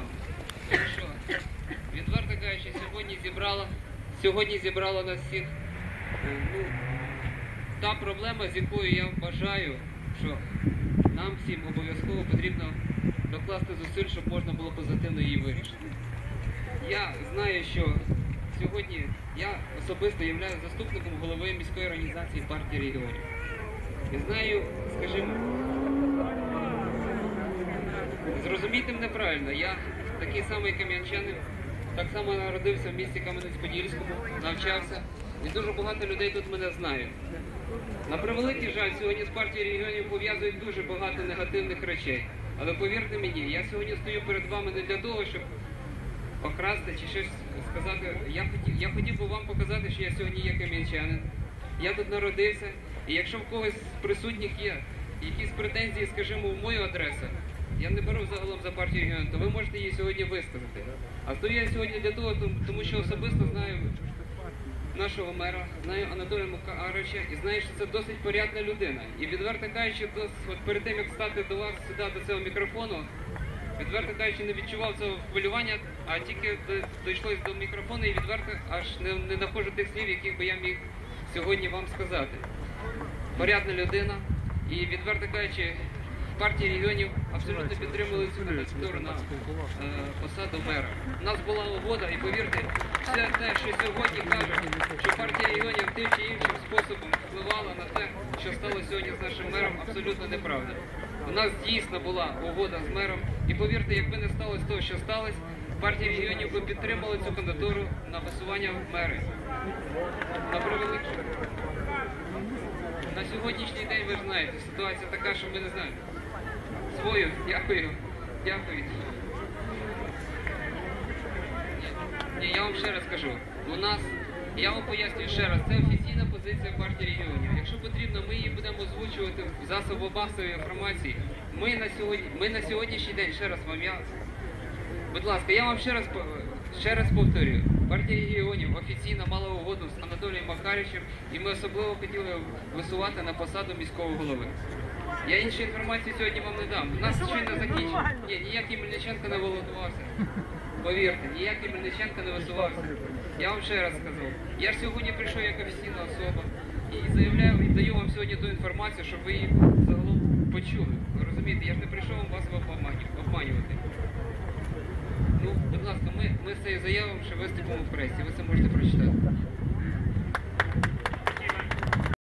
вам. Що, відверто кажучи, сьогодні зібрала, сьогодні зібрала нас всіх. е, Ну, та проблема, з якою я вважаю, що нам всім обов'язково потрібно докласти зусиль, щоб можна було позитивно її вирішити. Я знаю, що сьогодні я особисто являюсь заступником голови міської організації партії регіонів. І знаю, скажімо, зрозумійте мене правильно, я такий самий кам'янчанин, так само народився в місті Кам'янець-Подільському, навчався, і дуже багато людей тут мене знають. На превеликий жаль, сьогодні з партією регіонів пов'язують дуже багато негативних речей. Але повірте мені, я сьогодні стою перед вами не для того, щоб покрасти чи щось сказати. Я хотів, я хотів би вам показати, що я сьогодні є кам'янчанин. Я тут народився, і якщо в когось з присутніх є якісь претензії, скажімо, в мою адресу, я не беру загалом за партію регіонів, то ви можете її сьогодні висказати. А стою я сьогодні для того, тому- що особисто знаю нашого мера, знаю Анатолія Мукаровича і знаю, що це досить порядна людина. І відверто кажучи, от перед тим як стати до вас сюди до цього мікрофону, відверто кажучи, не відчував цього хвилювання, а тільки дійшлось до мікрофону і відверто аж не, не знаходжу тих слів, яких би я міг сьогодні вам сказати. Порядна людина і відверто кажучи, партія регіонів абсолютно підтримували цю кандидатуру на посаду мера. У нас була угода, і повірте, все те, що сьогодні кажуть, що партія регіонів тим чи іншим способом впливала на те, що стало сьогодні з нашим мером, абсолютно неправда. У нас дійсно була угода з мером, і повірте, якби не сталося того, що сталося, партія регіонів би підтримала цю кандидатуру на висування в мери. На превеликий. На сьогоднішній день ви знаєте, ситуація така, що ми не знаємо. Свою, дякую, дякую. Ні, я вам ще раз кажу. У нас, я вам пояснюю ще раз, це офіційна позиція партії регіонів. Якщо потрібно, ми її будемо озвучувати в засобах масової інформації. Ми на сьогодні, ми на сьогоднішній день, ще раз вам я. Будь ласка, я вам ще раз ще раз повторюю. Партія регіонів офіційно мала угоду з Анатолієм Макаричем, і ми особливо хотіли висувати на посаду міського голови. Я іншої інформації сьогодні вам не дам. У нас щойно закінчено. Ні, ніякий Мельниченко не балотувався. Повірте, ніякий Мельниченко не висувався. Я вам ще раз скажу. Я ж сьогодні прийшов як офіційна особа і заявляю і даю вам сьогодні ту інформацію, щоб ви її загалом почули. Ви розумієте, я ж не прийшов вас обманювати. Ну, будь ласка, ми, ми з цією заявою ще виступимо в пресі, ви це можете прочитати.